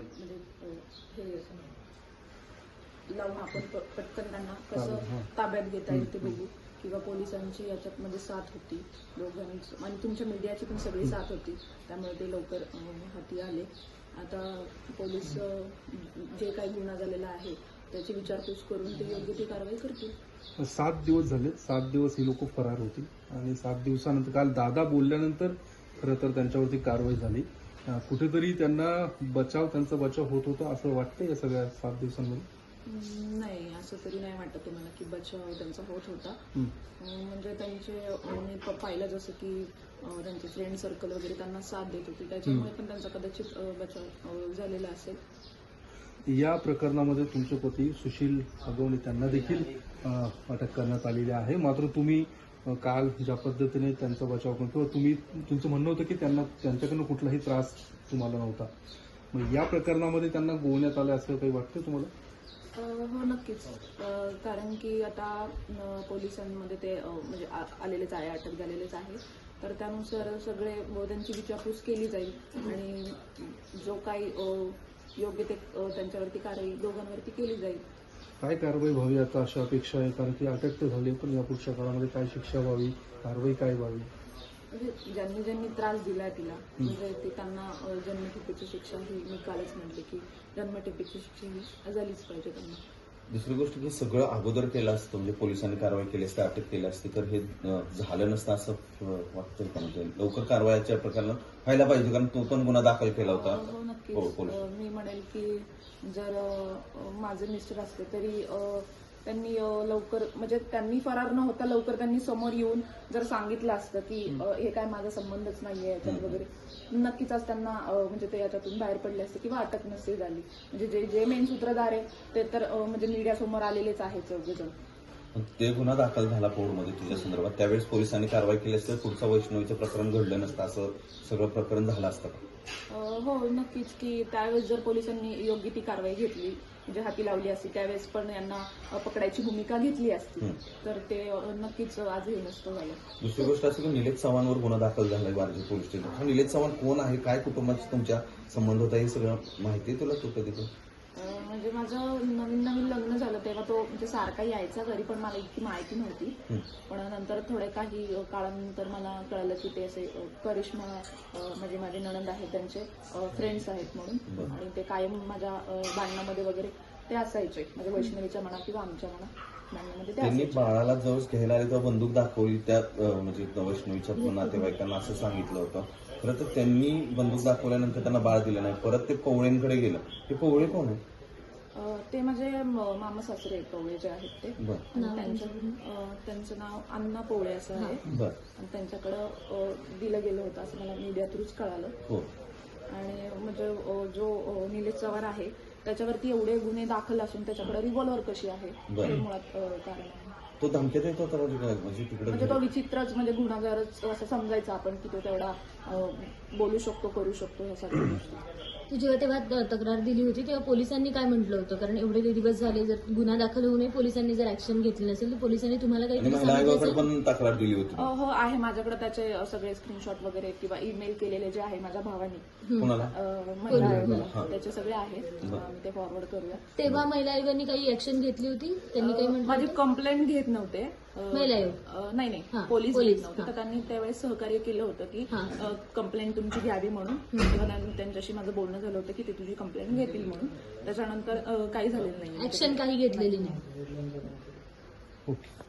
म्हणजे हे लावून आपण पटकन त्यांना कसं ताब्यात, घेता येईल ते बघू. किंवा पोलिसांची याच्यात मध्ये साथ होती. दोघांची आणि तुमच्या मीडियाची पण सगळी साथ होती. त्यामुळे ते लवकर हाती आले. आता पोलीस जे काही गुन्हा झालेला आहे त्याची विचारपूस करून ते योग्य ती कारवाई करतील. सात दिवस झाले. सात दिवस ही लोक फरार होती. आणि सात दिवसानंतर काल दादा बोलल्यानंतर खरं तर त्यांच्यावरती कारवाई झाली. कुठेतरी त्यांना बचाव त्यांचा बचाव होत होता असं वाटतं या सगळ्या सात दिवसांमध्ये? नाही असं तरी नाही वाटत तुम्हाला की बचाव त्यांचा होत होता. म्हणजे त्यांचे मी पाहिलं जसं की त्यांचे फ्रेंड सर्कल वगैरे त्यांना साथ देत होती. त्याच्यामुळे पण त्यांचा कदाचित बचाव झालेला असेल. या प्रकरणामध्ये तुमचे पती सुशील अगवणे त्यांना देखील अटक करण्यात आलेली आहे. मात्र तुम्ही काल ज्या पद्धतीने त्यांचा बचाव करून किंवा तुम्ही तुमचं म्हणणं होतं की त्यांना त्यांच्याकडनं कुठलाही त्रास तुम्हाला नव्हता. मग या प्रकरणामध्ये त्यांना गोवण्यात आलं असं काही वाटतं तुम्हाला? हो नक्कीच. कारण की आता पोलिसांमध्ये ते म्हणजे आ- आलेलेच आहे अटक झालेलेच आहे. तर त्यानुसार सगळे त्यांची विचारपूस केली जाईल. आणि जो काही योग्य ते त्यांच्यावरती कारवाई दोघांवरती केली जाईल. काय कारवाई व्हावी आता अशा अपेक्षा आहे? कारण की अटक तर झाली पण या पुढच्या काळामध्ये काय शिक्षा व्हावी कारवाई काय व्हावी? म्हणजे ज्यांनी ज्यांनी त्रास दिलाय तिला म्हणजे ती त्यांना जन्मठेपेची शिक्षा ही मी कालच म्हटले की जन्मठेपेची शिक्षा ही झालीच पाहिजे त्यांना. दुसरी गोष्ट की सगळं अगोदर केलं असतं म्हणजे पोलिसांनी कारवाई केली असते अटक केली असती तर हे झालं नसतं असं अं, वाटतंय का? म्हणजे लवकर कारवाईच्या प्रकरणात व्हायला पाहिजे कारण तो पण गुन्हा दाखल केला होता. हो हो, नक्कीच. अं, मी म्हणेल की जर अं, माझे मिस्टर असते तरी अं, त्यांनी अं, लवकर म्हणजे त्यांनी फरार न होता लवकर त्यांनी समोर येऊन जर सांगितलं असतं की अं, हे काय माझा संबंधच नाहीये याच्यात. वगैरे नक्कीच आज त्यांना अं, म्हणजे ते याच्यातून बाहेर पडले असते किंवा अटक नसते झाली म्हणजे जे जे मेन सूत्रधार आहे ते तर अं, म्हणजे मीडियासमोर आलेलेच आहे चौघजण ते गुन्हा दाखल झाला कोर्टमध्ये तुझ्या संदर्भात. त्यावेळेस पोलिसांनी कारवाई केली असती पुढचं वैष्णवीचं प्रकरण घडलं नसतं असं सगळं प्रकरण झालं असतं हो नक्कीच की त्यावेळेस जर पोलिसांनी योग्य ती कारवाई घेतली म्हणजे हाती लावली असती त्यावेळेस पण यांना पकडायची भूमिका घेतली असती. तर ते नक्कीच आज हे नसतं झालं. दुसरी गोष्ट असं की निलेश चव्हाणवर गुन्हा दाखल झालाय वारजे पोलीस स्टेशन. निलेश चव्हाण कोण आहे? काय कुटुंबाचे तुमच्या संबंध होता? हे सगळं माहिती तुला तू कधी म्हणजे माझं नवीन नवीन लग्न झालं तेव्हा तो म्हणजे सारखा यायचा घरी पण मला इतकी माहिती नव्हती. हं. पण नंतर थोड्या काही काळानंतर मला कळलं की ते असे करिश्मा म्हणजे माझे नणंद आहेत त्यांचे फ्रेंड्स आहेत म्हणून. आणि ते कायम माझ्या भांडणामध्ये वगैरे ते असायचे म्हणजे वैष्णवीच्या म्हणा किंवा आमच्या म्हणा. त्यांनी बाळाला जवळ घ्यायला आले तेव्हा बंदूक दाखवली त्या म्हणजे वैष्णवीच्या नातेवाईकांना असं सांगितलं होतं. खरं तर त्यांनी बंदूक दाखवल्यानंतर त्यांना बाळ दिलं नाही. परत ते पवळेंकडे गेलं. ते पवळे कोण आहे अं, ते माझे म- मामा सासरे आहेत पवळे जे आहेत ते. बर. आणि त्यांचं अं, त्यांचं नाव अण्णा पोवळे असं आहे. बर. आणि त्यांच्याकडं अं, दिलं गेलं होतं असं मला मीडिया थ्रूच कळालं. हो. आणि म्हणजे अं, जो अं, निलेश चव्हाण आहे त्याच्यावरती एवढे गुन्हे दाखल असून त्याच्याकडे रिव्हॉल्वर कशी आहे बरं. हे मुळात अं, कारण आहे. तो होता म्हणजे काय? म्हणजे म्हणजे तो तिकडे विचित्रच म्हणजे गुन्हागारच असं समजायचं आपण की तो तेवढा अं, बोलू शकतो करू शकतो ह्या सगळ्या गोष्टी. तू जेव्हा तेव्हा त- तक्रार दिली होती तेव्हा पोलिसांनी काय म्हटलं होतं? कारण एवढे दिवस झाले जर गुन्हा दाखल होऊ नये पोलिसांनी जर ऍक्शन घेतली नसेल तर पोलिसांनी तुम्हाला काही पण तक्रार दिली होती. हो आहे माझ्याकडे त्याचे सगळे स्क्रीनशॉट वगैरे किंवा ईमेल केलेले जे आहे माझ्या भावाने. कोणाला? अं, महिला आयोगाला. त्याचे सगळे आहेत. आम्ही ते फॉरवर्ड करूया. तेव्हा महिला आयोगाने काही ऍक्शन घेतली होती? त्यांनी काही म्हटलं माझी? कंप्लेंट घेत नव्हते. महिला आयोग? अं, नाही हा, नाही पोलीस पोलीस, घेत नव्हते. हा. तर त्यांनी त्यावेळेस सहकार्य केलं होतं की हा. कंप्लेंट तुमची घ्यावी म्हणून. तेव्हा त्यां- त्यांच्याशी माझं बोलणं झालं होतं की ते तुझी कंप्लेंट घेतील म्हणून. त्याच्यानंतर अं, काही झालेलं नाही. ऍक्शन काही घेतलेली नाही. ओके.